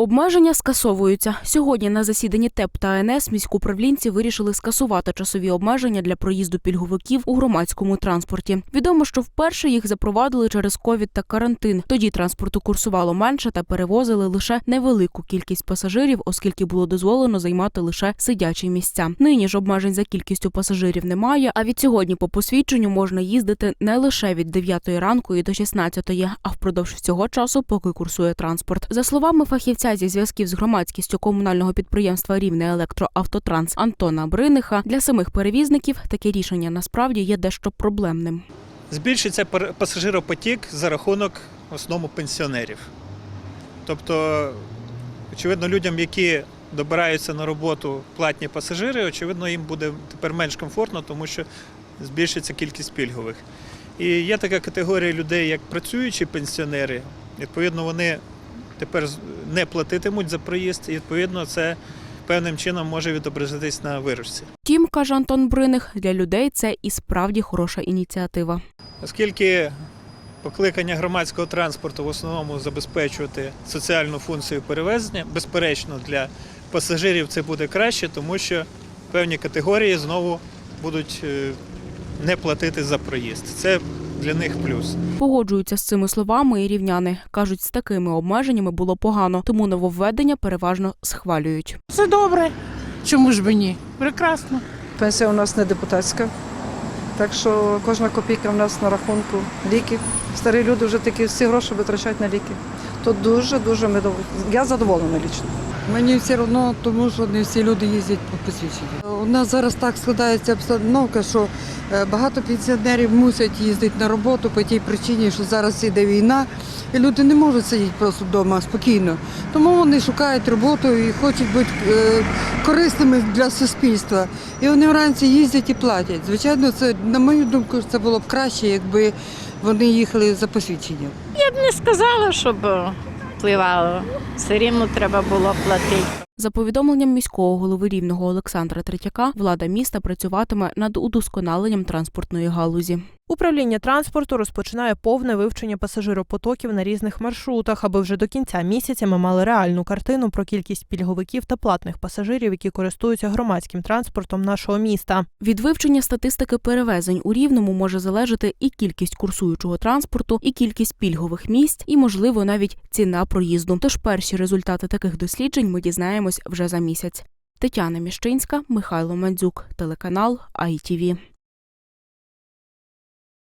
Обмеження скасовуються. Сьогодні на засіданні ТЕП та АНС міськуправлінці вирішили скасувати часові обмеження для проїзду пільговиків у громадському транспорті. Відомо, що вперше їх запровадили через ковід та карантин. Тоді транспорту курсувало менше та перевозили лише невелику кількість пасажирів, оскільки було дозволено займати лише сидячі місця. Нині ж обмежень за кількістю пасажирів немає. А від сьогодні по посвідченню можна їздити не лише від 9 ранку і до 16, а впродовж всього часу, поки курсує транспорт. За словами фахівця зі зв'язків з громадськістю комунального підприємства Рівне електроавтотранс Антона Бриниха, для самих перевізників таке рішення насправді є дещо проблемним. збільшиться пасажиропотік за рахунок в основному пенсіонерів. Тобто, очевидно, людям, які добираються на роботу платні пасажири, очевидно, їм буде тепер менш комфортно, тому що збільшиться кількість пільгових. І є така категорія людей, як працюючі пенсіонери. Відповідно, вони тепер не платитимуть за проїзд, і відповідно це певним чином може відобразитись на виручці. Втім, каже Антон Бриних, для людей це і справді хороша ініціатива. Оскільки покликання громадського транспорту в основному забезпечувати соціальну функцію перевезення, безперечно, для пасажирів це буде краще, тому що певні категорії знову будуть е, не платити за проїзд. Це для них плюс. Погоджуються з цими словами і рівняни. Кажуть, з такими обмеженнями було погано, тому нововведення переважно схвалюють. Це добре. Чому ж би ні? Прекрасно. Пенсія у нас не депутатська, так що кожна копійка в нас на рахунку ліків. Старі люди вже такі всі гроші витрачають на ліки. То дуже-дуже ми я задоволена лічно. Мені все одно, тому що не всі люди їздять по посвідченню. У нас зараз так складається обстановка, що е, багато пенсіонерів мусять їздити на роботу по тій причині, що зараз іде війна, і люди не можуть сидіти просто вдома спокійно. Тому вони шукають роботу і хочуть бути е, корисними для суспільства. І вони вранці їздять і платять. Звичайно, це на мою думку, це було б краще, якби вони їхали за посвідченням. Я б Не сказала, щоб впливало. Все рівно треба було платити. За повідомленням міського голови рівного Олександра Третяка, влада міста працюватиме над удосконаленням транспортної галузі. Управління транспорту розпочинає повне вивчення пасажиропотоків на різних маршрутах, аби вже до кінця місяця ми мали реальну картину про кількість пільговиків та платних пасажирів, які користуються громадським транспортом нашого міста. Від вивчення статистики перевезень у рівному може залежати і кількість курсуючого транспорту, і кількість пільгових місць, і, можливо, навіть ціна проїзду. Тож перші результати таких досліджень ми дізнаємось вже за місяць. Тетяна Міщинська, Михайло Мандзюк, телеканал ITV.